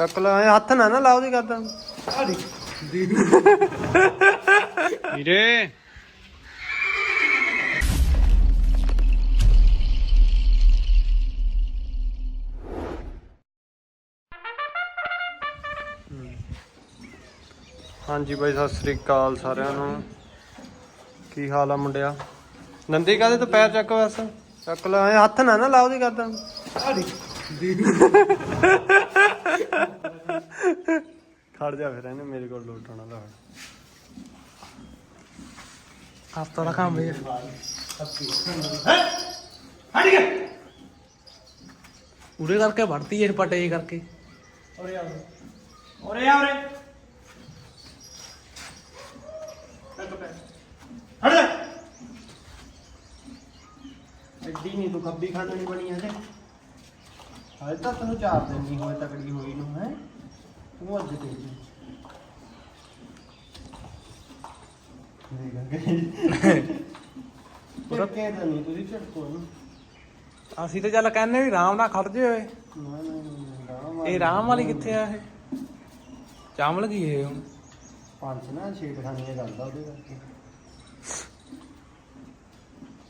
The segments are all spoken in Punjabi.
ਚੱਕ ਲੈ ਐਂ ਹੱਥ ਨਾ ਨਾ ਲਾਓ ਦੀ ਕਰਦਾ ਵੀਰੇ। ਹਾਂਜੀ ਬਾਈ ਸਤਿ ਸ੍ਰੀ ਅਕਾਲ ਸਾਰਿਆਂ ਨੂੰ। ਕੀ ਹਾਲ ਆ ਮੁੰਡਿਆ? ਨੰਦੀ ਕਾਦੇ ਤੋਂ ਪੈਰ ਚੱਕ ਬਸ ਚੱਕ ਲੈ ਐਂ ਹੱਥ ਨਾ ਨਾ ਲਾਓ ਦੀ ਕਰਦਾ ਖੜ ਜਾ ਫਿਰ ਇਹਨੇ ਮੇਰੇ ਕੋਲ ਲੋਟ ਆਉਣਾ ਦਾ ਹਫਤਾ ਦਾ ਕੰਮ ਹੈ? ਉਰੇ ਕਰਕੇ ਵੜਤੀ ਇਹ ਪਟੇ ਕਰਕੇ। ਓਰੇ ਆ ਓਰੇ ਆ ਓਰੇ ਹਟ ਜਾ। ਐਡੀ ਨਹੀਂ ਤੂੰ ਖੱਬੀ ਖਾਣੀ ਬਣੀ ਹਜੇ। ਹਾਲੇ ਤਾਂ ਤੈਨੂੰ ਚਾਰ ਦਿਨ ਨਹੀਂ ਹੋਏ ਤਕੜੀ ਹੋਈ ਨੂੰ ਹੈ? ਅੱਜ ਤੇ ਪੂਰਾ ਕਹਿ ਤਾਂ ਨਹੀਂ ਤੁਸੀਂ ਝਟਕੋ ਨਾ। ਅਸੀਂ ਤੇ ਚੱਲ ਕਹਿੰਨੇ ਵੀ ਆਰਾਮ ਨਾਲ ਖੜ ਜੇ ਓਏ। ਨਾ ਨਾ ਨਾ ਇਹ ਆਰਾਮ ਵਾਲੀ ਕਿੱਥੇ ਆ ਇਹ? ਚਾਮਲ ਗਈ ਇਹ ਹੁਣ? ਪੰਜ ਨਾ ਛੇਕ ਖਾਣੀਆਂ ਕਰਦਾ ਉਹਦੇ ਕਰਕੇ।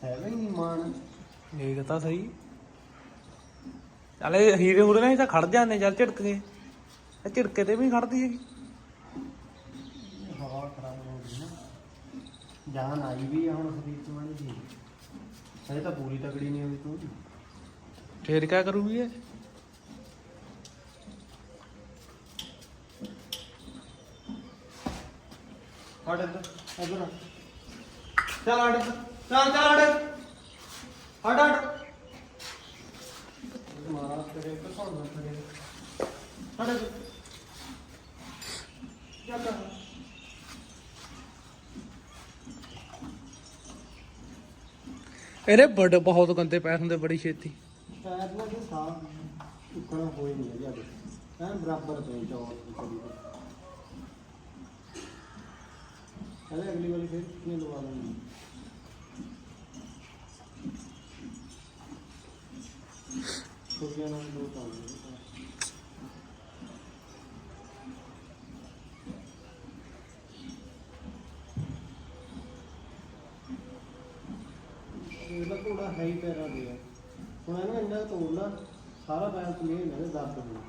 ਹੈ ਵੀ ਨਹੀਂ ਮਾਨ ਇਹ ਤਾਂ ਸਹੀ। ਚੱਲ ਇਹ ਹੀਰੇ ਹੁਰੇ ਨਾਲ ਹੀ ਤਾਂ ਖੜ ਜਾਂਦੇ ਚੱਲ ਝਿੜਕ ਕੇ। ਇਹ ਝਿੜਕੇ ਤੇ ਵੀ ਨੀ ਖੜਦੀ ਹੈਗੀ। ਹਵਾ ਖਰਾਬ ਹੋ ਗਈ ਨਾ। ਜਾਨ ਆਈ ਵੀ ਆ ਹੁਣ ਸਰੀਰ ਚ ਮਾੜੀ ਜੀ ਹਜੇ ਤਾਂ ਪੂਰੀ ਤਕੜੀ ਨਹੀਂ ਹੋਈ ਤੂੰ। ਫੇਰ ਕਿਆ ਕਰੂਗੀ ਇਹ? ਹਟ ਇੱਧਰ ਇੱਧਰ ਆ। ਚੱਲ ਹਟ ਇੱਧਰ। ਚੱਲ ਚੱਲ ਹਟ। ਹਟ ਹਟ। ਮਾਰਾ ਤੇਰੇ ਇੱਕ ਸੌ ਨਾ ਤੇਰੇ। ਹਟ ਇੱਧਰ। ਚੱਲ ਚੱਲ ਇਹਦੇ ਬੜੇ ਬਹੁਤ ਗੰਦੇ ਪੈਰ ਹੁੰਦੇ, ਬੜੀ ਛੇਤੀ। ਪੈਰ ਨਾਲ ਜੇ ਸਾਹ ਚੁੱਕਣਾ ਹੋਈ ਨਹੀਂ ਹੈਗਾ ਦੇ ਐਂ ਬਰਾਬਰ ਪਏ ਚੌਰ ਕਰੀ ਅਰੇ ਅਗਲੀ ਵਾਰੀ ਫਿਰ ਕਿੰਨੇ ਲਵਾ ਲਾਂਗੇ ਛੋਟੀਆਂ ਨਾਲ ਦੋ ਤਾਂ ਇਹਦਾ ਘੋੜਾ ਹੈ ਹੀ ਪੈਰਾਂ ਦੇ ਆ। ਹੁਣ ਇਹਨੂੰ ਇੰਨਾ ਤੋੜਨਾ ਸਾਰਾ ਪੈਰ ਕਲੀਅਰ ਨਾ ਦਰਦ ਹੋਣਾ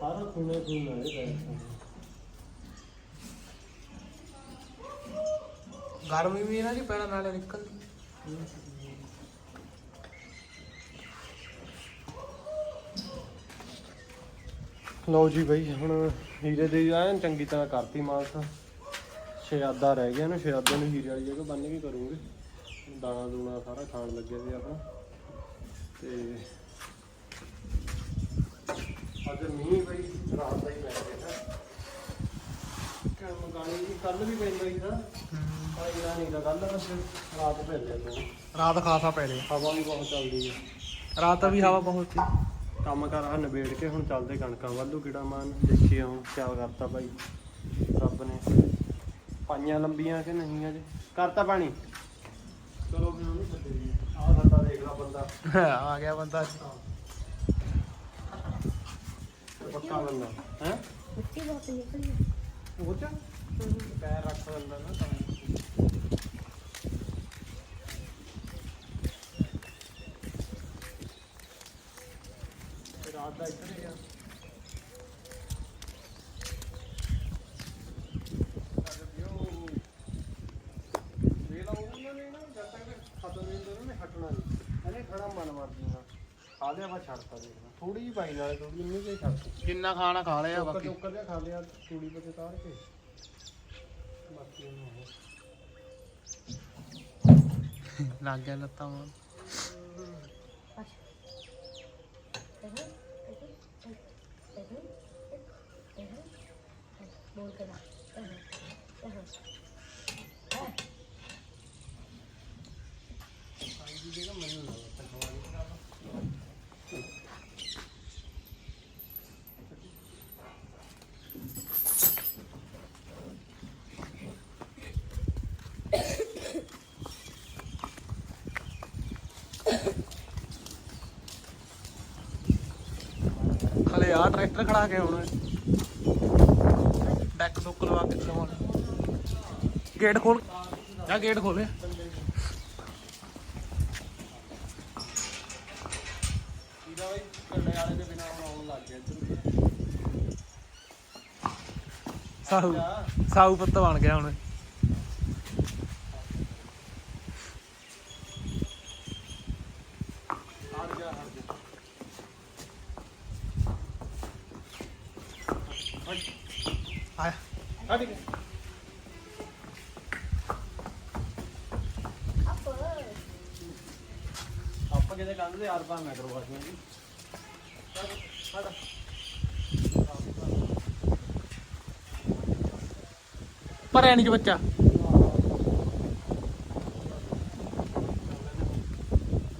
ਸਾਰਾ ਖੂਨੇ ਖੂਨਾ ਇਹ ਪੈਰ ਤੋਂ। ਗਰਮੀ ਵੀ ਇਹਨਾਂ ਦੀ ਪੈਰਾਂ ਨਾਲੇ ਨਿਕਲਦੀ। ਲਓ ਜੀ ਬਈ ਹੁਣ ਹੀਰੇ ਦੇ ਐਨ ਚੰਗੀ ਤਰ੍ਹਾਂ ਕਰਤੀ ਮਾਲਸ ਸ਼ਿਆਦਾ ਰਹਿ ਗਿਆ ਨਾ ਸ਼ਿਆਦੇ ਨੂੰ ਹੀਰੇ ਵਾਲੀ ਜਗ੍ਹਾ ਬੰਨ ਕੇ ਕਰੂੰਗੇ। ਦਾਣਾ ਦੂਣਾ ਸਾਰਾ ਖਾਣ ਲੱਗੇ ਸੀ ਆਪਾਂ। ਤੇ ਅੱਜ ਮੀਂਹ ਬਈ ਰਾਤ ਦਾ ਹੀ ਪੈ ਗਿਆ ਕੰਮ ਗਾਣੀ ਵੀ ਕੱਲ ਵੀ ਪੈਂਦਾ ਸੀ ਨਾ। ਪਰ ਇਹਨਾਂ ਨਹੀਂ ਦਾ ਕੱਲ ਬਸ ਰਾਤ ਪੈ ਤੂੰ ਰਾਤ ਖਾਸਾ ਪੈ ਰਿਹਾ। ਹਵਾ ਵੀ ਬਹੁਤ ਚੱਲਦੀ ਹੈ ਰਾਤ ਵੀ ਹਵਾ ਬਹੁਤ ਸੀ। ਕੰਮ ਕਰ ਆ ਨਿਬੇੜ ਕੇ ਹੁਣ ਚੱਲਦੇ ਕਣਕਾਂ ਵੱਲੋਂ ਕਿਹੜਾ ਮਾਨ ਦੇਖੀ ਆਉਂ ਕਿਆ ਕਰਤਾ ਭਾਈ ਰੱਬ ਨੇ। ਪਾਈਆਂ ਲੰਬੀਆਂ ਕਿ ਨਹੀਂ ਅਜੇ? ਕਰਤਾ ਪਾਣੀ? ਚਲੋ ਫਿਰ ਉਹਨੂੰ ਛੱਡੇ ਜੀ ਆਹ ਸਾਡਾ ਦੇਖ ਲਾ ਬੰਦਾ। ਆ ਗਿਆ ਬੰਦਾ। ਪੱਕਾ ਬੰਦਾ। ਹੈ? ਮਿੱਟੀ ਬਹੁਤ ਨਿਕਲੀ ਉਹ ਚ? ਪੈਰ ਰੱਖ ਲੈਂਦਾ ਨਾ ਤੇ ਰਾਤ ਦਾ ਇੱਧਰ ਹੀ ਆ ਵੇਲਾ ਉਹਨਾਂ ਨੇ ਨਾ ਜਦ ਤੱਕ ਖਤਮ ਨਹੀਂ ਹੁੰਦਾ ਉਹਨੇ ਹਟਣਾ ਨਹੀਂ ਇਹਨੇ ਖੜਾ ਮਨ ਮਾਰ ਦਿੰਦਾ ਖਾ ਲਿਆ ਵਾ ਛੱਡਤਾ ਦੇਖਣਾ ਥੋੜੀ ਜਿਹੀ ਪਾਈ ਨਾਲੇ ਥੋੜੀ ਇੰਨੀ ਜਿਹੀ ਛੱਡਤੀ ਜਿੰਨਾ ਖਾਣਾ ਖਾ ਲਿਆ ਬਾਕੀ ਚੋਕਰ ਜਿਹਾ ਖਾ ਲਿਆ ਤੂੜੀ ਪਤੇ ਤਾਰ ਕੇ ਬਾਕੀ ਉਹਨੂੰ ਉਹ ਲੱਗ ਗਿਆ ਲੱਤਾਂ ਮਾਰ ਬੋਲ ਕੇ ਨਾ ਸਾਈ ਦੀ ਜਗ੍ਹਾ ਮੈਨੂੰ ਲੱਗਦਾ ਤਕਵਾਲੀ ਕਰਾਵਾ ਟਰੈਕਟਰ ਖੜਾ ਕੇ ਹੁਣ। ਡੈਕ ਡੁੱਕ ਲਵਾ ਕੇ ਲਵਾਉਣਾ ਗੇਟ ਖੋਲ। ਜਾ ਗੇਟ ਖੋਲੇ। ਆਉਣ ਸਾਊ ਸਾਊ ਪੁੱਤ ਬਣ ਗਿਆ ਹੁਣ ਹਟ ਜਾ ਹਟ ਜਾ ਆਇਆ ਹਟ ਗਿਆ ਆਪਾਂ ਕਿਤੇ ਕੰਧ ਦੇ ਆਰ ਪਾਰ ਨਾ ਕਰਵਾਸੀਆਂ ਜੀ ਹਟ ਹਟ ਭਰਿਆ ਨਹੀਂ ਚ ਬੱਚਾ।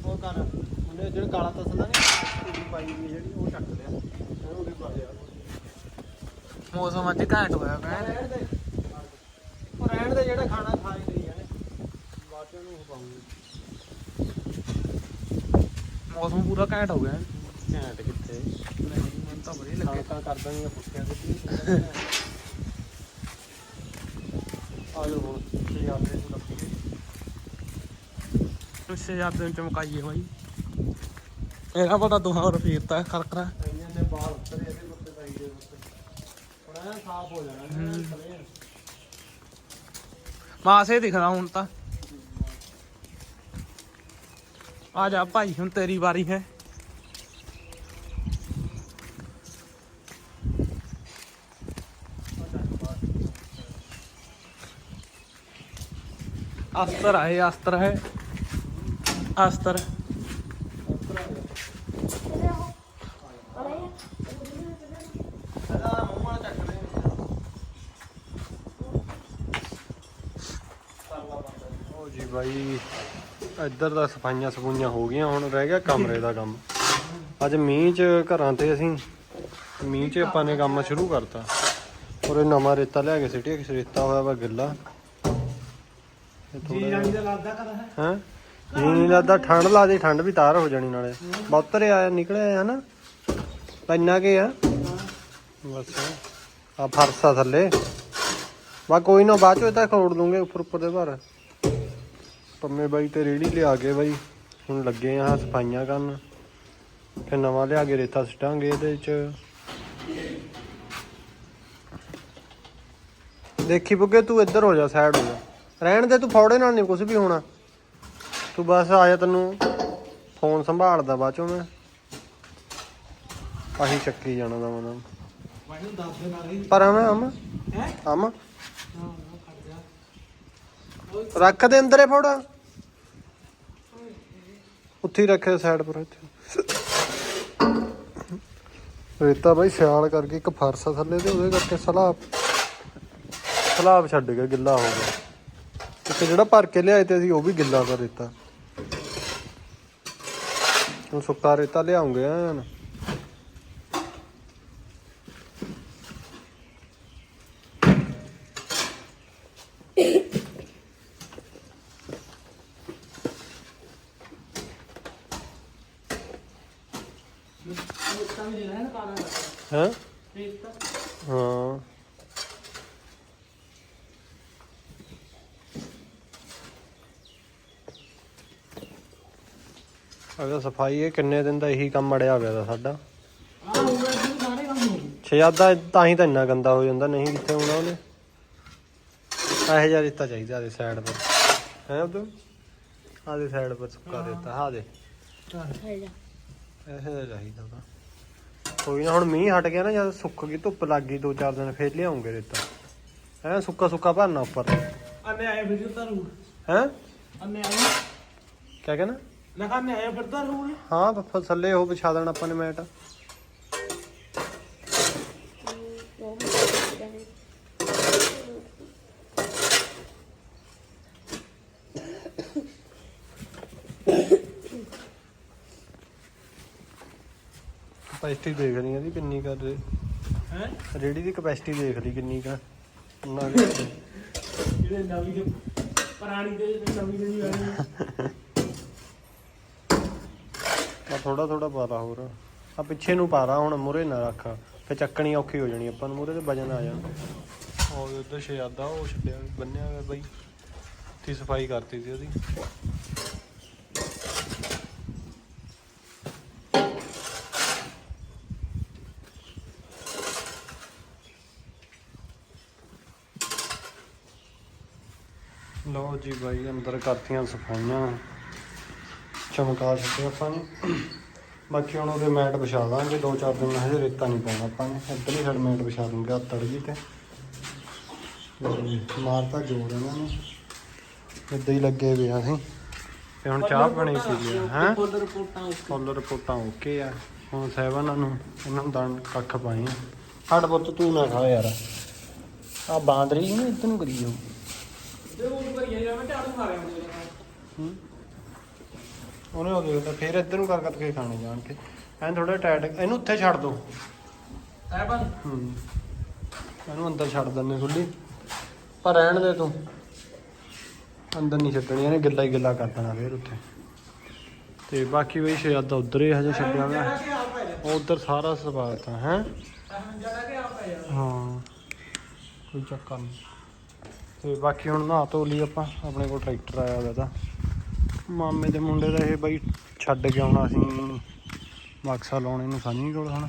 ਉਹ ਕਰ। ਉਹਨੇ ਜਿਹੜਾ ਕਾਲਾ ਤਸਲਾ ਨਹੀਂ ਉਹਦੀ ਪਾਈ ਦੀ ਜਿਹੜੀ ਉਹ ਚੱਕ ਲਿਆ। ਉਹਨੂੰ ਵੀ ਪਾ ਲਿਆ। ਮੌਸਮ ਅੱਜ ਘੈਂਟ ਹੋਇਆ ਰਹਿਣ ਦੇ। ਉਹ ਰਹਿਣ ਦੇ ਜਿਹੜਾ ਖਾਣਾ ਖਾ ਹੀ ਲਈ ਜਾਣੇ ਬਾਅਦ ਚ ਉਹਨੂੰ ਪਾਉਂਗੇ। ਮੌਸਮ ਪੂਰਾ ਘੈਂਟ ਹੋ ਗਿਆ। ਘੈਂਟ ਕਿੱਥੇ? ਨਹੀਂ ਮੈਨੂੰ ਤਾਂ ਵਧੀਆ ਲੱਗੇ ਕਣਕਾਂ ਕਰ ਦਾਂਗੇ ਪੁੱਠਿਆਂ ਤੇ ਆ ਜਾਓ ਹੁਣ ਕੀ ਆਉਂਦੇ ਨੂੰ ਲੱਭੀਏ ਉਸੇ ਯਾਦ ਦੇ ਚਮਕਾਈਏ ਬਾਈ। ਇਹਦਾ ਪਤਾ ਦੁਹਾਂ ਰਫੀਰਤਾ ਖਰਕਰਾ ਇੰਨੇ ਨੇ ਬਾਲ ਉੱਤਰੇ ਇਹਦੇ ਉੱਤੇ ਪਾਈ ਦੇ ਉੱਤੇ। ਥੋੜਾ ਜਿਹਾ ਸਾਫ਼ ਹੋ ਜਾਣਾ ਹੂੰ। ਥਲੇ। ਮਾਸੇ ਦਿਖਦਾ ਹੁਣ ਤਾਂ। ਆ ਜਾ ਭਾਈ ਹੁਣ ਤੇਰੀ ਵਾਰੀ ਹੈ ਅਸਤਰ ਹੈ ਇਹ ਅਸਤਰ ਹੈ ਅਸਤਰ ਇਹਦਾ ਇੱਧਰ ਦਾ ਸਫਾਈਆਂ ਸਫੂਈਆਂ ਹੋ ਗਈਆਂ ਹੁਣ ਰਹਿ ਗਿਆ ਕਮਰੇ ਦਾ ਕੰਮ। ਅੱਜ ਮੀਂਹ 'ਚ ਘਰਾਂ ਤੇ ਅਸੀਂ ਮੀਂਹ 'ਚ ਆਪਾਂ ਨੇ ਕੰਮ ਸ਼ੁਰੂ ਕਰਤਾ। ਔਰ ਇਹ ਨਵਾਂ ਰੇਤਾ ਲਿਆ ਕੇ ਸਿੱਟਿਆ ਕਿ ਰੇਤਾ ਹੋਇਆ ਵਾ ਗਿੱਲਾ। ਜੀ ਰਾਣੀ ਦਾ ਲੱਗਦਾ ਕਰ ਹੈ? ਜੀ ਨਹੀਂ ਲੱਗਦਾ ਠੰਡ ਲਾ ਦੇ ਠੰਡ ਵੀ ਤਾਰ ਹੋ ਜਾਣੀ ਨਾਲੇ। ਬਹੁਤਰ ਆਇਆ ਨਿਕਲਿਆ ਹਨਾ ਇੰਨਾ ਕੇ ਆ। ਬਸ। ਆ ਫਰਸਾ ਥੱਲੇ। ਬਾ ਕੋਈ ਨਾ ਬਾਅਦ ਚੋਂ ਇਹ ਤਾਂ ਖੋੜ ਦੂੰਗੇ ਉੱਪਰ ਉੱਪਰ ਦੇ ਭਰ। ਪੰਮੇ ਬਾਈ ਤੇ ਰੇੜੀ ਲਿਆ ਕੇ ਬਾਈ ਹੁਣ ਲੱਗੇ ਆ ਸਫਾਈਆਂ ਕਰਨ। ਫਿਰ ਨਵਾਂ ਲਿਆ ਕੇ ਰੇਤਾ ਸਿੱਟਾਂਗੇ ਇਹਦੇ ਚ। ਦੇਖੀ ਬੁੱਗੇ ਤੂੰ ਇੱਧਰ ਹੋ ਜਾ ਸਾਈਡ ਹੋ ਜਾ। ਰਹਿਣ ਦੇ ਤੂੰ ਫੌੜੇ ਨਾਲ ਨਹੀਂ ਕੁਝ ਵੀ ਹੋਣਾ। ਤੂੰ ਬਸ ਆ ਜਾ ਤੈਨੂੰ ਫੋਨ ਸੰਭਾਲਦਾ ਬਾਅਦ ਚੋਂ ਮੈਂ। ਆਹੀ ਚੱਕੀ ਜਾਣਾ ਦਾ ਮਨ ਮੈਨੂੰ ਦੱਸ ਦੇ ਨਾਲ ਪਰ ਆਮ ਆਮ? ਹੈ? ਆਮ? ਰੱਖ ਦੇ ਅੰਦਰੇ ਫੋੜਾ। ਉੱਥੇ ਹੀ ਰੱਖਿਆ ਸਾਈਡ ਪਰ ਇੱਥੇ। ਰੇਤਾ ਬਾਈ ਸਿਆਲ ਕਰਕੇ ਇੱਕ ਫਰਸਾ ਥੱਲੇ ਤੇ, ਉਹਦੇ ਕਰਕੇ ਸਲਾਬ। ਸਲਾਬ ਛੱਡ ਗਿਆ, ਗਿੱਲਾ ਹੋ ਗਿਆ। ਇੱਕ ਜਿਹੜਾ ਭਰ ਕੇ ਲਿਆਏ ਤੇ ਅਸੀਂ, ਉਹ ਵੀ ਗਿੱਲਾ ਕਰ ਰੇਤਾ। ਹੁਣ ਸੁੱਕਾ ਰੇਤਾ ਲਿਆਉਂਗੇ ਐਨ ਹੈ ਹਾਂ ਅਗਰ ਸਫ਼ਾਈ ਇਹ ਕਿੰਨੇ ਦਿਨ ਦਾ ਇਹੀ ਕੰਮ ਅੜਿਆ ਹੋਇਆ ਦਾ ਸਾਡਾ? ਆ ਹੋ ਗਿਆ ਜੀ ਸਾਰੇ ਕੰਮ ਹੋ ਗਏ। ਛਿਆਦਾ ਤਾਂ ਹੀ ਤਾਂ ਇੰਨਾ ਗੰਦਾ ਹੋ ਜਾਂਦਾ ਨਹੀਂ ਕਿੱਥੇ ਹੋਣਾ ਉਹਨੇ। ਇਹੋ ਜਿਹਾ ਰੇਤਾ ਚਾਹੀਦਾ ਆਦੇ ਸਾਈਡ ਪਰ। ਹੈ ਉਦੋਂ ਆਦੇ ਸਾਈਡ ਪਰ ਸੁੱਕਾ ਰੇਤਾ ਹਾਂ ਦੇ। ਇਹੋ ਜਿਹਾ। ਚਾਹੀਦਾ ਉਹਦਾ ਕੋਈ ਨਾ ਹੁਣ ਮੀਂਹ ਹਟ ਗਿਆ ਨਾ ਜਦ ਸੁੱਕ ਗਈ ਧੁੱਪ ਲੱਗ ਗਈ ਦੋ ਚਾਰ ਦਿਨ ਫੇਰ ਲਿਆਉਂਗੇ ਰੇਤਾ। ਐ ਸੁੱਕਾ ਸੁੱਕਾ ਭਰਨਾ ਉੱਪਰ। ਅੰਨੇ ਆਏ ਫਿਰ ਤਾਂ ਰੂ ਹੈ? ਅੰਨੇ ਆਏ। ਕਿਆ ਕਹਿੰਦਾ ਹਾਂ ਬ- ਥੱਲੇ ਉਹ ਵਿਛਾ ਦੇਣਾ ਆਪਾਂ ਨੇ ਮੈਟ। ਕਪੈਸਿਟੀ ਦੇਖ ਲਈ ਇਹਦੀ ਕਿੰਨੀ ਕਰ ਰਹੇ ਹੈ? ਰੇੜੀ ਦੀ ਕਪੈਸਿਟੀ ਦੇਖ ਲਈ ਕਿੰਨੀ ਕਾ। ਨਾ ਕਿ- ਜਿਹੜੇ ਨਵੀਂ ਦੇ ਪੁਰਾਣੀ ਦੇ ਨਵੀਂ ਦੇ ਨਹੀਂ ਆਣੀ ਮੈਂ ਥੋੜਾ ਥੋੜਾ ਪਾ ਹੋਰ। ਆ ਪਿੱਛੇ ਨੂੰ ਪਾ ਰਾ ਹੁਣ ਮੂਰੇ ਨਾ ਰੱਖ। ਫੇ ਚੱਕਣੀ ਔਖੀ ਹੋ ਜਾਣੀ, ਆਪਾਂ ਨੂੰ ਮੂਰੇ ਤੇ ਵਜਨ ਆ ਜਾਣਾ। ਉਹ ਉਧਰ ਸ਼ਿਆਦਾ ਉਹ ਛੱਡਿਆ ਬੰਨਿਆ ਹੋਇਆ ਬਾਈ। ਤੇ ਸਫ਼ਾਈ ਕਰਤੀ ਸੀ ਉਹਦੀ। ਲਓ ਜੀ ਬਾਈ, ਅੰਦਰ ਕਰਤੀਆਂ ਸਫਾਈਆਂ। ਚਮਕਾ ਛੱਡਿਆ ਆਪਾਂ ਨੇ। ਬਾਕੀ ਹੁਣ ਉਹਦੇ ਮੈਟ ਵਿਛਾ ਦਾਂਗੇ ਦੋ ਚਾਰ ਦਿਨ ਹਜੇ ਰੇਤਾ ਨਹੀਂ ਪਾਉਣਾ ਆਪਾਂ ਨੇ। ਇੱਧਰਲੀ ਸਾਈਡ ਮੈਟ ਵਿਛਾ ਦੂੰਗੇ ਹੱਥ ਤੜ ਗਈ ਤੇ ਮਾਰਤਾ ਜੋੜ ਇਹਨਾਂ ਨੂੰ। ਇੱਦਾਂ ਹੀ ਲੱਗੇ ਆ ਅਸੀਂ। ਤੇ ਹੁਣ ਚਾਹ ਪੀ ਲਿਆ ਹੈ? ਫੁੱਲ ਰਿਪੋਰਟਾਂ ਫੁੱਲ ਰਿਪੋਰਟਾਂ ਓਕੇ ਆ। ਹੁਣ ਸਹਿਬਾਨਾਂ ਨੂੰ ਇਹਨਾਂ ਨੂੰ ਦਾਣ ਕੱਖ ਪਾਏ ਆ। ਹੱਡ ਪੁੱਤ ਤੂੰ ਨਾ ਖਾ ਯਾਰ। ਆ ਬਾਂਦਰੀ ਨੂੰ ਨੂੰ ਕਰੀ ਜਾਓ ਤੇ ਉਹ ਭਰੀਆਂ ਜਾਂ ਮੈਂ ਝਾੜੂ ਮਾਰਿਆ ਹੂੰ। ਉਹਨੇ ਉਹ ਦੇਖਦਾ ਫਿਰ ਇੱਧਰ ਨੂੰ ਕਰ ਕਰਕੇ ਖਾਣੇ ਜਾਣ ਕੇ। ਐਂ ਥੋੜਾ ਟਾਈਟ ਇਹਨੂੰ ਉੱਥੇ ਛੱਡ ਦੋ। ਸਾਹਿਬਾਨ ਹੂੰ। ਇਹਨੂੰ ਅੰਦਰ ਛੱਡ ਦਿੰਨੇ ਖੁੱਲੀ। ਪਰ ਰਹਿਣ ਦੇ ਤੂੰ। ਅੰਦਰ ਨਹੀਂ ਛੱਡਣੀ ਇਹਨੇ ਗਿੱਲਾ ਹੀ ਗਿੱਲਾ ਕਰ ਦੇਣਾ ਫਿਰ ਉੱਥੇ। ਤੇ ਬਾਕੀ ਬਈ ਸ਼ਾਇਦ ਉਧਰ ਹੀ ਹਜੇ ਛੱਡਿਆ ਹੋਇਆ ਜਾ। ਉਧਰ ਸਾਰਾ ਸਵਾਗਤ ਆ ਹੈ? ਹਾਂ। ਕੋਈ ਚੱਕਰ ਨਹੀਂ। ਤੇ ਬਾਕੀ ਹੁਣ ਨਹਾ ਧੋ ਲਈ ਆਪਾਂ। ਆਪਣੇ ਕੋਲ ਟਰੈਕਟਰ ਆਇਆ ਹੋਇਆ ਤਾਂ। ਮਾਮੇ ਦੇ ਮੁੰਡੇ ਦਾ ਇਹ ਬਾਈ ਛੱਡ ਕੇ ਆਉਣਾ ਸੀ। ਬਕਸਾ ਲਾਉਣੇ ਨੂੰ ਸਾਨੀ ਕੋਲ ਹੁਣ।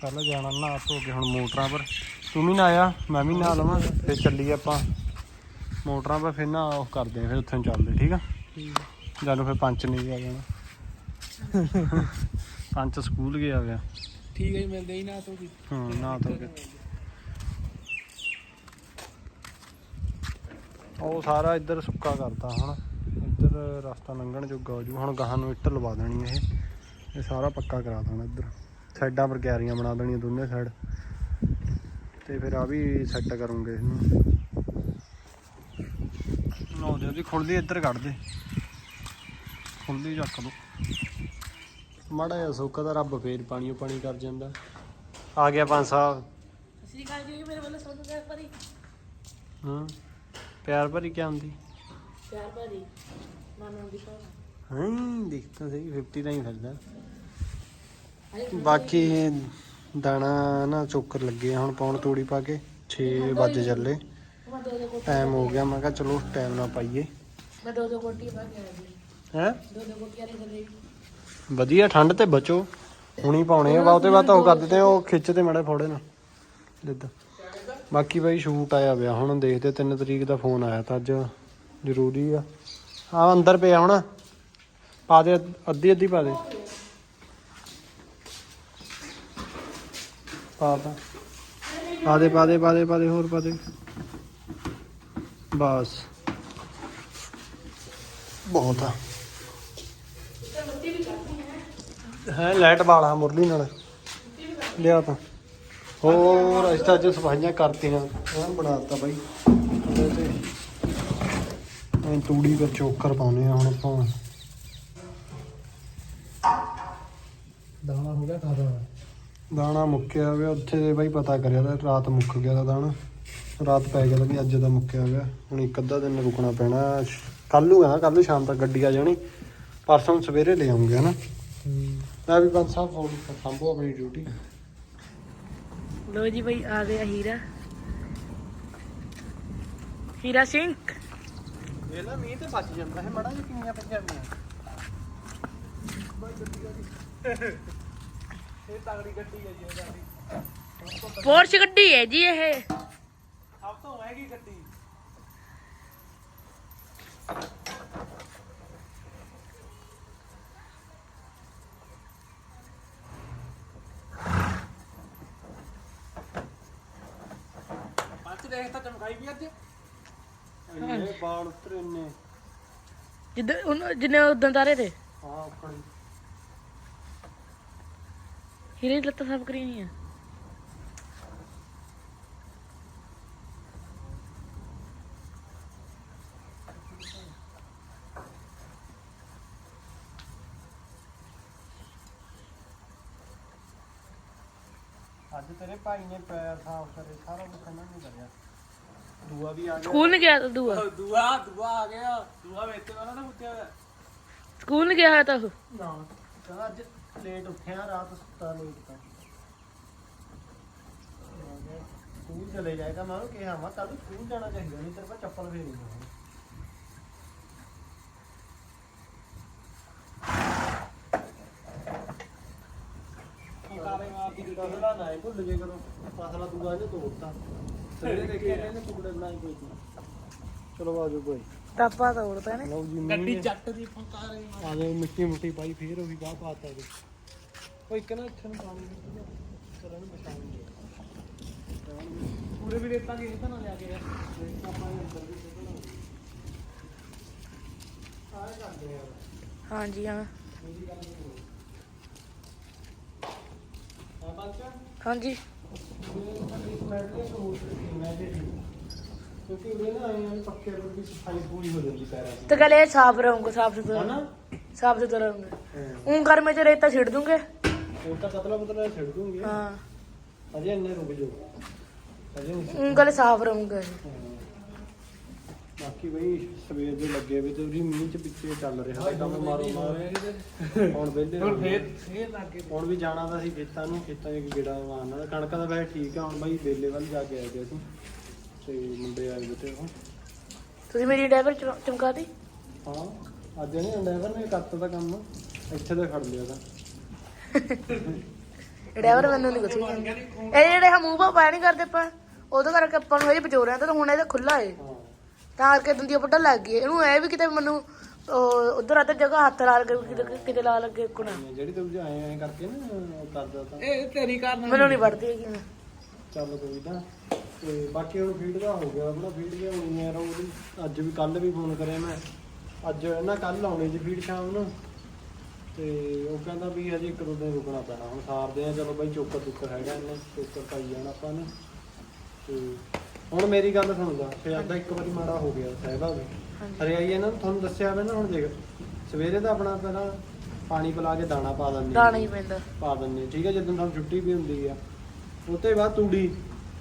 ਪਹਿਲਾਂ ਜਾਣਾ ਨਹਾ ਧੋ ਕੇ ਹੁਣ ਮੋਟਰਾਂ ਪਰ। ਤੂੰ ਵੀ ਨਾ ਆਇਆ ਮੈਂ ਵੀ ਨਹਾ ਲਵਾਂ ਫਿਰ ਚੱਲੀ ਆਪਾਂ। ਮੋਟਰਾਂ ਪਰ ਫਿਰ ਨਾ ਉਹ ਕਰਦੇ ਆ ਫਿਰ ਉੱਥੇ ਨੂੰ ਚੱਲਦੇ ਠੀਕ ਆ? ਜਦੋਂ ਫਿਰ ਪੰਚ ਨਹੀਂ ਆ ਜਾਣਾ। ਪੰਚ ਸਕੂਲ ਗਿਆ ਹੋਇਆ। ਠੀਕ ਹੈ ਜੀ, ਮਿਲਦੇ ਹੀ ਨਾ ਤੋ ਵੀ ਹਾਂ ਨਹਾ ਧੋ ਕੇ ਉਹ ਸਾਰਾ ਇੱਧਰ ਸੁੱਕਾ ਕਰਤਾ ਹੁਣ। ਇੱਧਰ ਰਸਤਾ ਲੰਘਣ ਜੋਗਾ ਹੋ ਜੂ। ਹੁਣ ਗਾਹਾਂ ਨੂੰ ਇੱਟ ਲਵਾ ਦੇਣੀ ਇਹ। ਇਹ ਸਾਰਾ ਪੱਕਾ ਕਰਾ ਦੇਣਾ ਇੱਧਰ। ਸਾਈਡਾਂ ਪਰ ਕਿਆਰੀਆਂ ਬਣਾ ਦੇਣੀਆਂ ਦੋਨੇ ਸਾਈਡ। ਤੇ ਫਿਰ ਆ ਵੀ ਸੈੱਟ ਕਰੂੰਗੇ ਇਹਨੂੰ। ਲਓ ਜੀ ਉਹਦੀ ਖੁੱਲਦੀ ਇੱਧਰ ਕੱਢ ਦੇ। ਖੁੱਲਦੀ ਚੱਕ ਦੋ। ਮਾੜਾ ਜਿਹਾ ਸੁੱਕਾ ਤਾਂ ਰੱਬ ਫੇਰ ਪਾਣੀ ਓ ਪਾਣੀ ਕਰ ਜਾਂਦਾ। ਆ ਗਿਆ ਪੰਜ ਸਾਹਿਬ ਸ੍ਰੀ ਅਕਾਲ ਜੀ ਮੇਰੇ ਵੱਲੋਂ ਸਭ ਤੋਂ ਪਿਆਰ ਭਰੀ ਹਾਂ। ਪਿਆਰ ਭਰੀ ਕੀ ਹੁੰਦੀ? ਪਿਆਰ ਭਰੀ ਮਾਨਵ ਦੀ ਭਾਵਨਾ ਹਾਂ ਦੇਖਤਾ ਸਹੀ 50 ਦਾ ਹੀ ਫਿਰਦਾ। ਬਾਕੀ ਦਾਣਾ ਨਾ ਚੋਕਰ ਲੱਗੇ ਆ ਹੁਣ ਪਾਉਣ ਤੂੜੀ ਪਾ ਕੇ 6 ਵਜੇ ਚੱਲੇ। ਟਾਈਮ ਹੋ ਗਿਆ ਮੈਂ ਕਿਹਾ ਚਲੋ ਟਾਈਮ ਨਾਲ ਪਾਈਏ। ਮੈਂ ਦੋ ਦੋ ਕੋਟੀ ਪਾ ਕੇ ਆਇਆ ਜੀ ਹੈ? ਦੋ ਦੋ ਕੋਟੀਆਂ ਦੇ ਥੱਲੇ। ਵਧੀਆ ਠੰਡ ਤੇ ਬਚੋ। ਹੁਣੀ ਪਾਉਣੇ ਆ ਬਾਉਤੇ ਬਾਤ ਉਹ ਕਰ ਦਿੰਦੇ ਆ, ਉਹ ਖਿੱਚ ਤੇ ਮੜੇ ਫੋੜੇ ਨਾ। ਜਿੱਦਾਂ। ਬਾਕੀ ਬਾਈ ਸ਼ੂਟ ਆਇਆ ਪਿਆ ਹੁਣ ਦੇਖਦੇ 3 ਤਰੀਕ ਦਾ ਫੋਨ ਆਇਆ ਤਾਂ ਅੱਜ। ਜ਼ਰੂਰੀ ਆ। ਆ ਅੰਦਰ ਪਿਆ ਹੁਣ। ਪਾ ਦੇ, ਅੱਧੀ ਅੱਧੀ ਪਾ ਦੇ। ਪਾ ਤਾ। ਪਾ ਦੇ ਪਾ ਦੇ ਪਾ ਦੇ ਪਾ ਦੇ, ਹੋਰ ਪਾ ਦੇ। ਬਸ। ਬਹੁਤ ਆ। ਹੈ, ਲਾਈਟ ਵਾਲਾ ਮੁਰਲੀ ਨਾਲ। ਲਿਆ ਤਾਂ। ਹੋਰ, ਅਸੀਂ ਤਾਂ ਅੱਜ ਸਫਾਈਆਂ ਕਰਤੀਆਂ। ਐਂ ਬਣਾਤਾ ਬਾਈ। ਐਂ ਤੂੜੀ ਵਿੱਚ ਚੋਕਰ ਪਾਉਨੇ ਆ ਹੁਣ ਆਪਾਂ। ਦਾਣਾ ਹੋ ਗਿਆ ਖਾਦਾ ਦਾਣਾ ਮੁੱਕਿਆ ਹੋਇਆ ਉੱਥੇ ਦੇ ਬਾਈ ਪਤਾ ਕਰਿਆ ਤਾਂ ਰਾਤ ਮੁੱਕ ਗਿਆ ਦਾ ਦਾਣਾ। ਰਾਤ ਪੈ ਗਿਆ ਤਾਂ ਵੀ ਅੱਜ ਦਾ ਮੁੱਕਿਆ ਹੋਇਆ। ਹੁਣ ਇੱਕ ਅੱਧਾ ਦਿਨ ਰੁਕਣਾ ਪੈਣਾ। ਕੱਲ ਨੂੰ ਆ ਕੱਲ ਨੂੰ ਸ਼ਾਮ ਤੱਕ ਗੱਡੀ ਆ ਜਾਣੀ। ਪਰਸੋਂ ਸਵੇਰੇ ਲੈ ਆਉਂਗੇ ਹਨਾ? ਮੈਂ ਵੀ ਪੰਜ ਸਾਹਿਬ ਫੋਨ ਸੰਭੋ ਆਪਣੀ ਡਿਊਟੀ ਲੋ ਜੀ ਬਈ ਆ ਗਿਆ ਹੀਰਾ। ਹੀਰਾ ਸਿੰਘ। ਇਹ ਨਾ ਮੀਂਹ ਤੇ ਬਚ ਜਾਂਦਾ ਹੈ ਮੜਾ ਜਿਹਾ ਕਿੰਨੀਆਂ ਪਈਆਂ ਨੇ। ਇਹ ਤਗੜੀ ਗੱਡੀ ਹੈ ਜੀ ਇਹਦਾ ਪੋਰਸ਼ ਗੱਡੀ ਹੈ ਜੀ ਇਹ। ਸਭ ਤੋਂ ਮਹਿੰਗੀ ਗੱਡੀ। ਬਾਲ ਉਤਰੇ ਇੰਨੇ ਜਿੱਦ ਉਹਨੂੰ ਜਿੰਨੇ ਉਦੋਂ ਤਾਰੇ ਤੇ? ਹਾਂ। ਹੀਰੇ ਦੀ ਲੱਤਾਂ ਸਾਫ਼ ਕਰੀ ਨਹੀਂ ਆ ਅੱਜ ਤੇਰੇ ਭਾਈ ਨੇ ਪੈਰ ਸਾਫ਼ ਕਰੇ ਸਾਰਾ ਕੁਝ ਇਹਨਾਂ ਨੇ ਕਰਿਆ। ਦੂਆ ਵੀ ਆ ਗਿਆ। ਸਕੂਲ ਨਹੀਂ ਗਿਆ ਤਾਂ ਦੂਆ? ਦੂਆ ਦੂਆ ਆ ਗਿਆ। ਦੂਆ ਵਿੱਚ ਨਾ ਮੁੱਕਿਆ ਹੋਇਆ। ਸਕੂਲ ਨਹੀਂ ਗਿਆ ਹੋਇਆ ਤਾਂ ਉਹ? ਨਾ ਕਹਿੰਦਾ ਅੱਜ ਲੇਟ ਉੱਠਿਆ ਰਾਤ ਸੁੱਤਾ ਲੇਟ ਤਾਂ। ਸਕੂਲ ਚਲੇ ਜਾਏਗਾ ਮੈਂ ਉਹਨੂੰ ਕਿਹਾ ਮੈਂ ਕੱਲ ਸਕੂਲ ਜਾਣਾ ਚਾਹੀਦਾ ਨਹੀਂ ਤੇਰੇ ਕੋਲ ਚੱਪਲ ਵੀ ਨਹੀਂ ਹੈ ਫਸਲਾ ਨਾ ਇਹ ਭੁੱਲ ਜੇ ਕਰੋ ਫਸਲਾ ਤੂੰ ਆਜੇ ਤੋੜਤਾ। ਚਲੋ ਆਜੋ ਭਾਈ। ਟਾਪਾ ਤੋੜਦਾ ਨੇ ਲਓ ਜੀ ਗੱਡੀ ਮੀਂਹ ਜੱਟ ਦੀ ਫੰਕਾਰੇ ਆ। ਗਏ ਮਿੱਟੀ ਮੁੱਟੀ ਪਾਈ ਫੇਰ ਉਹੀ ਬਾਹ ਪਾਤਾ ਜੀ। ਉਹ ਇੱਕ ਨਾ ਇੱਥੇ ਨੂੰ ਪਾਣੀ ਦੇ ਚਲੋ ਇਹਨੂੰ ਬਚਾਉਂਗੇ ਪੂਰੇ ਵੀ ਰੇਤਾਂ ਦੀ ਤਾਂ ਨਾ ਲਿਆ ਕੇ ਆਪਾਂ ਇਹ ਅੰਦਰ ਵੀ ਸੁੱਟਣਾ ਆਏ ਕਰਦੇ ਯਾਰ ਹਾਂਜੀ ਹਾਂ। ਬੱਚਾ ਹਾਂਜੀ। ਕਿਉਂਕਿ ਉਹਦੇ ਨਾ ਆਏ ਪੱਕੇ ਰੋਡ ਦੀ ਸਫ਼ਾਈ ਪੂਰੀ ਹੋ ਜਾਂਦੀ ਪੈਰਾਂ ਦੀ ਤੇ ਸਾਫ਼ ਸਾਫ਼ ਸੁਥਰਾ ਸਾਫ਼ ਸੁਥਰਾ ਰਹੂੰਗਾ। ਹਾਂ। ਉਂ ਗਰਮੇ ਚ ਰੇਤਾ ਛਿੜ ਦੂੰਗੇ? ਉਹ ਤਾਂ ਪਤਲਾ ਪਤਲਾ ਛੱਡ ਦੂੰਗੇ। ਹਾਂ। ਅਜੇ ਇੰਨੇ ਰੁਕ ਜਾਓ। ਅਜੇ ਨਹੀਂ ਗਲੇ ਸਾਫ਼ ਰਹੂੰਗਾ। ਹਾਂ। ਬਾਕੀ ਬਈ ਸਵੇਰ ਦੇ ਲੱਗੇ ਵੀ ਤੇ ਉਹਦੀ ਮੀਂਹ ਚ ਪਿੱਛੇ ਚੱਲ ਰਿਹਾ ਤਾਂ ਕੰਮ ਮਾਰੋ ਮਾਰ। ਹੁਣ ਵਿਹਲੇ ਹੁਣ। ਫੇਰ ਫੇਰ ਲੱਗ ਹੁਣ ਵੀ ਜਾਣਾ ਤਾਂ ਸੀ ਖੇਤਾਂ ਨੂੰ ਖੇਤਾਂ 'ਚ ਗੇੜਾ ਮਾਰਨਾ ਕਣਕਾਂ ਦਾ ਵੈਸੇ ਠੀਕ ਆ ਹੁਣ ਬਾਈ ਬੇਲੇ ਵੱਲ ਜਾ ਕੇ ਆਏ ਤੇ ਅਸੀਂ। ਤੇ ਮੁੰਡੇ ਆਏ ਵੇ ਤੇ ਉਹ। ਤੁਸੀਂ ਮੇਰੀ ਡਰਾਈਵਰ ਚਮਕਾਤੀ? ਹਾਂ ਅੱਜ ਇਹਨੇ ਡਰਾਈਵਰ ਨੇ ਕਰਤਾ ਦਾ ਕੰਮ। ਇੱਥੇ ਤੇ ਖੜ ਲਿਆ ਤਾਂ। ਡਰਾਈਵਰ ਮੈਨੂੰ ਨਹੀਂ ਕੁਛ ਵੀ। ਕਹਿੰਦਾ ਇਹ ਜਿਹੜੇ ਹਮ ਮੂੰਹ ਪਾਇਆ ਨਹੀਂ ਕਰਦੇ ਆਪਾਂ ਉਹਦੇ ਕਰਕੇ ਆਪਾਂ ਨੂੰ ਇਹ ਵਿਚੋਰਿਆਂ ਤਾਂ ਹੁਣ ਇਹਦਾ ਖੁੱਲਾ ਏ। ਤਾਂ ਕਰਕੇ ਦੰਦੀਆਂ ਪੱਟਾ ਲੱਗ ਗਈ। ਇਹਨੂੰ ਇਹ ਵੀ ਕਿਤੇ ਮੈਨੂੰ ਉਧਰ ਅੱਧਰ ਜਗ੍ਹਾ ਹੱਥ ਲਾ ਲੱਗੇ ਕਿਤੇ ਕਿਤੇ ਲਾ ਲੱਗੇ ਕੁਣਾ ਜਿਹੜੀ ਤੂੰ ਆਏ ਐ ਕਰਕੇ ਨਾ ਉਹ ਕਰਦਾ ਤਾਂ। ਇਹ ਤੇਰੀ ਕਾਰਨ ਮੈਨੂੰ ਨਹੀਂ ਵੜਦੀ ਹੈਗੀ ਮੈਂ। ਚੱਲ ਕੋਈ ਨਾ। ਤੇ ਬਾਕੀ ਹੁਣ ਫੀਡ ਦਾ ਹੋ ਗਿਆ ਆਪਣਾ ਫੀਡ ਗਿਆ ਹੋਣੀ ਯਾਰ ਉਹਦੀ ਅੱਜ ਵੀ ਕੱਲ ਵੀ ਫੋਨ ਕਰਿਆ ਮੈਂ। ਅੱਜ ਨਾ ਕੱਲ ਆਉਣੀ ਜੀ ਫੀਡ ਸ਼ਾਮ ਨੂੰ। ਤੇ ਉਹ ਕਹਿੰਦਾ ਵੀ ਹਜੇ ਇੱਕ ਦੋ ਦਿਨ ਰੁਕਣਾ ਪੈਣਾ। ਹੁਣ ਸਾਰਦੇ ਆ ਚਲੋ ਬਾਈ ਚੋਕਰ ਚੁੱਕਰ ਹੈਗਾ ਇਹਨੇ ਚੋਕਰ ਪਾਈ ਜਾਣਾ ਆਪਾਂ ਨੇ। ਤੇ ਹੁਣ ਮੇਰੀ ਗੱਲ ਸੁਣਦਾ ਫਿਰ ਦਾ ਇੱਕ ਵਾਰੀ ਮਾੜਾ ਹੋ ਗਿਆ ਸਾਹਿਬਾ ਵੀ ਹਰਿਆਈ ਇਹਨਾਂ ਨੂੰ ਤੁਹਾਨੂੰ ਦੱਸਿਆ ਮੈਂ ਨਾ ਹੁਣ ਦੇਖ ਸਵੇਰੇ ਤਾਂ ਆਪਣਾ ਪਹਿਲਾਂ ਪਾਣੀ ਪਿਲਾ ਕੇ ਦਾਣਾ ਪਾ ਦਿੰਦੇ ਦਾਣਾ ਹੀ ਪੈਂਦਾ। ਪਾ ਦਿੰਦੇ ਠੀਕ ਹੈ ਜਦੋਂ ਤੁਹਾਨੂੰ ਛੁੱਟੀ ਵੀ ਹੁੰਦੀ ਆ। ਉਹ ਤੋਂ ਬਾਅਦ ਤੂੜੀ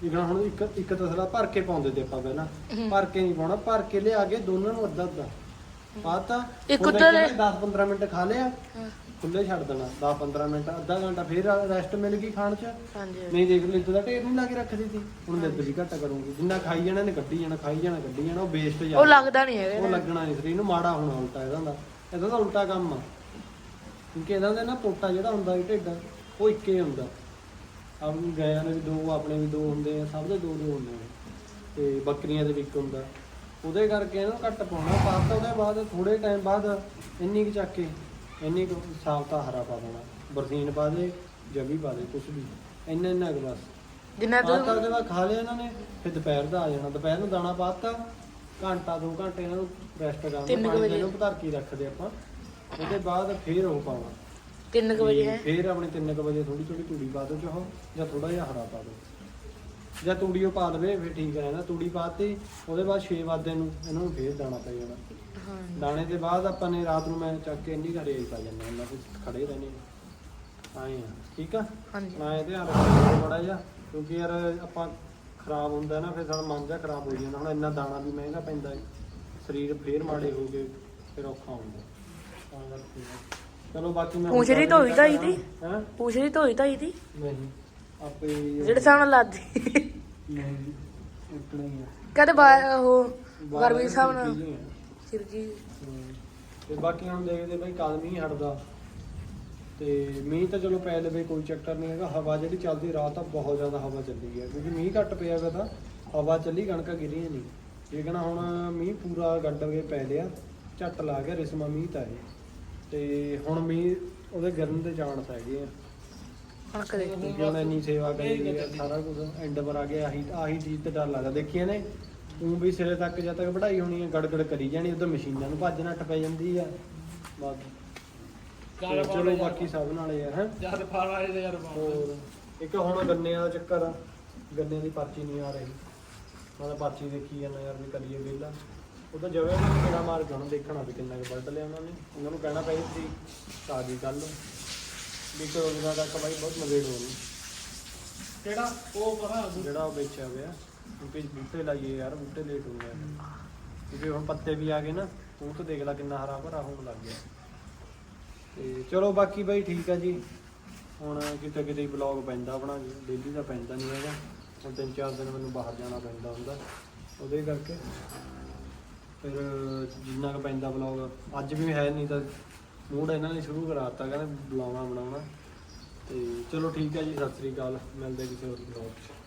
ਜਿਵੇਂ ਹੁਣ ਇੱਕ ਇੱਕ ਤਸਲਾ ਭਰ ਕੇ ਪਾਉਂਦੇ ਤੇ ਆਪਾਂ ਪਹਿਲਾਂ। ਭਰ ਕੇ ਨਹੀਂ ਪਾਉਣਾ ਭਰ ਕੇ ਲਿਆ ਕੇ ਦੋਨਾਂ ਨੂੰ ਅੱਧਾ ਅੱਧਾ ਪਾਤਾ ਇੱਕ ਉੱਧਰ- 10 15 ਮਿੰਟ ਖਾ ਲਿਆ। ਖੁੱਲੇ ਛੱਡ ਦੇਣਾ 10 15 ਮਿੰਟ ਅੱਧਾ ਘੰਟਾ ਫਿਰ ਰੈਸਟ ਮਿਲ ਗਈ ਖਾਣ ਚ। ਹਾਂਜੀ। ਨਹੀਂ ਦੇਖ ਲਿੱਤ ਦਾ ਢੇਰ ਨਹੀਂ ਲਾ ਕੇ ਰੱਖਦੀ ਸੀ ਹੁਣ ਲਿੱਤ ਵੀ ਘੱਟ ਕਰੂੰਗੀ। ਜਿੰਨਾ ਖਾਈ ਜਾਣਾ ਨੇ ਕੱਢੀ ਜਾਣਾ ਖਾਈ ਜਾਣਾ ਕੱਢੀ ਜਾਣਾ ਉਹ ਵੇਸਟ ਉਹ ਜਾ ਲੱਗਦਾ ਨਹੀਂ ਹੈਗਾ ਉਹ। ਲੱਗਣਾ ਨਹੀਂ ਸਰੀਰ ਨੂੰ ਮਾੜਾ ਹੋਣਾ ਉਲਟਾ ਇਹਦਾ ਦਾ ਇਹਦਾ ਤਾਂ ਉਲਟਾ ਕੰਮ ਆ। ਕਿਉਂਕਿ ਇਹਦਾ ਦਾ ਨਾ ਪੋਟਾ ਜਿਹੜਾ ਹੁੰਦਾ ਇਹ ਢਿੱਡ ਉਹ ਇੱਕੇ ਹੁੰਦਾ। ਆਪ ਨੂੰ ਗਾਇਆਂ ਦੇ ਵੀ ਦੋ ਆਪਣੇ ਵੀ ਦੋ ਹੁੰਦੇ ਆ ਸਭ ਦੇ ਦੋ ਦੋ ਹੁੰਦੇ ਆ ਤੇ ਬੱਕਰੀਆਂ ਦੇ ਵੀ ਇੱਕ ਹੁੰਦਾ। ਉਹਦੇ ਕਰਕੇ ਇਹਨੂੰ ਘੱਟ ਪਾਉਣਾ। ਪਾਤਾ ਉਹਦੇ ਬਾਅਦ ਥੋੜੇ ਟਾਈਮ ਬਾਅਦ ਇੰਨੀ ਕੁ ਚੱਕ ਕੇ ਇੰਨੀ ਕੁ ਸਾਫਤਾ ਹਰਾ ਪਾ ਦੇਣਾ ਬਰਸੀਨ ਪਾ ਦੇ ਜਵੀ ਪਾ ਦੇ ਕੁਛ ਵੀ। ਇੰਨਾ ਇੰਨਾ ਕੁ ਬਸ। ਜਿੰਨਾ ਤੂੰ ਉਹਦੇ ਬਾਅਦ ਖਾ ਲਿਆ ਇਹਨਾਂ ਨੇ ਫਿਰ ਦੁਪਹਿਰ ਦਾ ਆ ਜਾਣਾ। ਦੁਪਹਿਰ ਨੂੰ ਦਾਣਾ ਪਾਤਾ ਘੰਟਾ ਦੋ ਘੰਟੇ ਇਹਨਾਂ ਨੂੰ ਰੈਸਟ ਤਿੰਨ ਕੁ ਪਾਣੀ ਵਜੇ। ਇਹਨੂੰ ਭਰ ਕੇ ਰੱਖਦੇ ਆਪਾਂ। ਉਹਦੇ ਬਾਅਦ ਫਿਰ ਉਹ ਪਾਉਣਾ। 3 ਵਜੇ ਹੈ। ਫਿਰ ਆਪਣੀ 3 ਵਜੇ ਥੋੜੀ ਥੋੜੀ ਤੂੜੀ ਪਾ ਦਿਓ ਚਾਹੋ ਜਾਂ ਥੋੜਾ ਜਿਹਾ ਹਰਾ ਪਾ ਦਿਓ। ਜਾਂ ਤੂੜੀ ਉਹ ਪਾ ਦੇਵੇ ਫਿਰ ਠੀਕ ਰਹਿੰਦਾ ਤੂੜੀ ਪਾਤੀ ਉਹਦੇ ਬਾਅਦ 6 ਵਜੇ ਨੂੰ ਇਹਨਾਂ ਨੂੰ ਫਿਰ ਦਾਣਾ ਪੈ ਜਾਣਾ। ਹਾਂ ਦਾਣੇ ਦੇ ਬਾਅਦ ਆਪਾਂ ਨੇ ਰਾਤ ਨੂੰ ਮੈਂ ਚੱਕ ਕੇ ਇੰਨੀ ਘਰੇ ਪਾ ਜਾਂਦਾ ਇਹਨਾਂ ਤੇ ਖੜੇ ਰਹਿੰਦੇ ਆਏ ਆ ਠੀਕ ਆ? ਹਾਂਜੀ। ਮੈਂ ਇਹ ਧਿਆਨ ਰੱਖਣਾ ਬੜਾ ਜਿਹਾ ਕਿਉਂਕਿ ਯਾਰ ਆਪਾਂ ਖਰਾਬ ਹੁੰਦਾ ਨਾ ਫਿਰ ਸਾਡਾ ਮਨ ਜਿਹਾ ਖਰਾਬ ਹੋ ਜਾਂਦਾ। ਹੁਣ ਇੰਨਾ ਦਾਣਾ ਵੀ ਮਹਿੰਗਾ ਪੈਂਦਾ ਹੈ ਸਰੀਰ ਫੇਰ ਮਾੜੇ ਹੋ ਗਏ ਫਿਰ ਔਖਾ ਹੁੰਦਾ। ਤਾਂ ਕਰਕੇ। ਚਲੋ ਬਾਕੀ ਮੈਂ ਪੂੰਛ ਰਹੀ ਧੋਈ ਧਾਈ ਦੀ? ਹੈ? ਪੁੱਛ ਰਹੀ ਧੋਈ ਧਾਈ ਦੀ? ਨਹੀਂ। ਆਪੇ ਜਿਹੜੇ ਸਾਹਮਣੇ ਲੱਦੀ। ਨਹੀਂ ਆ ਕਹਿੰਦੇ ਬਾ ਉਹ ਗਰਮੀ ਦੇ ਹਿਸਾਬ ਨਾਲ ਚੀਜ਼ਾਂ ਹੀ ਆ। ਹਮ, ਤੇ ਬਾਕੀ ਹੁਣ ਦੇਖਦੇ ਬਈ ਕਦ ਮੀਂਹ ਹਟਦਾ। ਤੇ ਮੀਂਹ ਤਾਂ ਚਲੋ ਪੈ ਲਵੇ ਕੋਈ ਚੱਕਰ ਨਹੀਂ ਹੈਗਾ। ਹਵਾ ਜਿਹੜੀ ਚੱਲਦੀ ਰਾਤ ਤਾਂ ਬਹੁਤ ਜ਼ਿਆਦਾ ਹਵਾ ਚੱਲੀ ਹੈ। ਕਿਉਂਕਿ ਮੀਂਹ ਘੱਟ ਪਿਆ ਵਾ ਤਾਂ ਹਵਾ ਚੱਲੀ ਕਣਕਾਂ ਗਿਰੀਆਂ ਨਹੀਂ। ਇਹ ਕਹਣਾ ਹੁਣ ਮੀਂਹ ਪੂਰਾ ਗੱਡ ਕੇ ਪੈ ਲਿਆ। ਝੱਟ ਲਾ ਗਿਆ ਰਿਸਮਾ ਮੀਂਹ ਤਾਂ ਇਹ ਤੇ ਹੁਣ ਮੀਂਹ ਉਹਦੇ ਗਿਰਨ ਦੇ ਚਾਂਸ ਹੈਗੇ ਆ। ਹੁਣ ਕਦੇ ਕਿਉਂਕਿ ਹੁਣ ਇੰਨੀ ਸੇਵਾ ਕਰੀ ਹੈ ਸਾਰਾ ਕੁਝ ਐਂਡ ਪਰ ਆ ਗਿਆ ਆਹੀ ਆਹੀ ਚੀਜ਼ ਤੇ ਡਰ ਲੱਗਦਾ। ਦੇਖੀਏ ਨੇ ਉਹ ਵੀ ਸਿਰੇ ਤੱਕ ਜਦ ਤੱਕ ਵਢਾਈ ਹੋਣੀ ਹੈ ਗੜਗੜ ਕਰੀ ਜਾਣੀ ਉਧਰ ਮਸ਼ੀਨਾਂ ਨੂੰ ਭੱਜ ਨੱਠ ਪੈ ਜਾਂਦੀ ਆ। ਬਸ। ਤੇ ਚਲੋ ਬਾਕੀ ਸਭ ਨਾਲ ਹੀ ਆ ਹੈ? ਜਦ ਫਾਲ ਵਾਲੇ ਦੇ ਯਾਰ ਹੋਰ ਇੱਕ ਹੁਣ ਗੰਨਿਆਂ ਦਾ ਚੱਕਰ ਆ। ਗੰਨਿਆਂ ਦੀ ਪਰਚੀ ਨਹੀਂ ਆ ਰਹੀ। ਮੈਂ ਤਾਂ ਪਰਚੀ ਦੇਖੀ ਜਾਂਦਾ ਯਾਰ ਵੀ ਕਰੀਏ ਵਿਹਲਾ। ਉਹ ਤਾਂ ਜਵੇ ਉਹਨਾਂ ਨੂੰ ਕਿਹੜਾ ਮਾਰ ਕੇ ਹੁਣ ਦੇਖਣਾ ਵੀ ਕਿੰਨਾ ਕੁ ਵੱਢ ਲਿਆ ਉਹਨਾਂ ਨੇ। ਉਹਨਾਂ ਨੂੰ ਕਹਿਣਾ ਪਈ ਸੀ ਆ ਗਈ ਕੱਲ ਵੀ ਕਰੋ ਦਿਨਾਂ ਤੱਕ ਬਾਈ ਬਹੁਤ ਨਵੇੜ ਹੋਣੀ ਕਿਹੜਾ? ਉਹ ਪਰਾਂ ਜਿਹੜਾ ਉਹ ਵੇਚਿਆ ਹੋਇਆ। ਕਿਉਂਕਿ ਬੂਟੇ ਲਾਈਏ ਯਾਰ ਬੂਟੇ ਲੇਟ ਹੋ ਗਏ। ਕਿਉਂਕਿ ਹੁਣ ਪੱਤੇ ਵੀ ਆ ਗਏ ਨਾ ਉਹ ਤਾਂ ਦੇਖ ਲੈ ਕਿੰਨਾ ਹਰਾ ਭਰਾ ਹੋਣ ਲੱਗ ਗਿਆ। ਤੇ ਚਲੋ ਬਾਕੀ ਬਾਈ ਠੀਕ ਆ ਜੀ। ਹੁਣ ਕਿਤੇ ਕਿਤੇ ਬਲੌਗ ਪੈਂਦਾ ਆਪਣਾ ਡੇਲੀ ਦਾ ਪੈਂਦਾ ਨਹੀਂ ਹੈਗਾ। ਹੁਣ ਤਿੰਨ ਚਾਰ ਦਿਨ ਮੈਨੂੰ ਬਾਹਰ ਜਾਣਾ ਪੈਂਦਾ ਹੁੰਦਾ। ਉਹਦੇ ਕਰਕੇ ਫਿਰ ਜਿੰਨਾ ਕੁ ਪੈਂਦਾ ਬਲੌਗ ਅੱਜ ਵੀ ਹੈ ਨਹੀਂ ਤਾਂ ਮੂਡ ਇਹਨਾਂ ਨੇ ਸ਼ੁਰੂ ਕਰਾਤਾ, ਕਹਿੰਦੇ ਬੁਲਾਉਣਾ ਬਣਾਉਣਾ ਤੇ ਚਲੋ ਠੀਕ ਹੈ ਜੀ, ਸਤਿ ਸ੍ਰੀ ਅਕਾਲ। ਮਿਲਦੇ ਕਿਸੇ ਹੋਰ ਬਲੌਗ 'ਚ।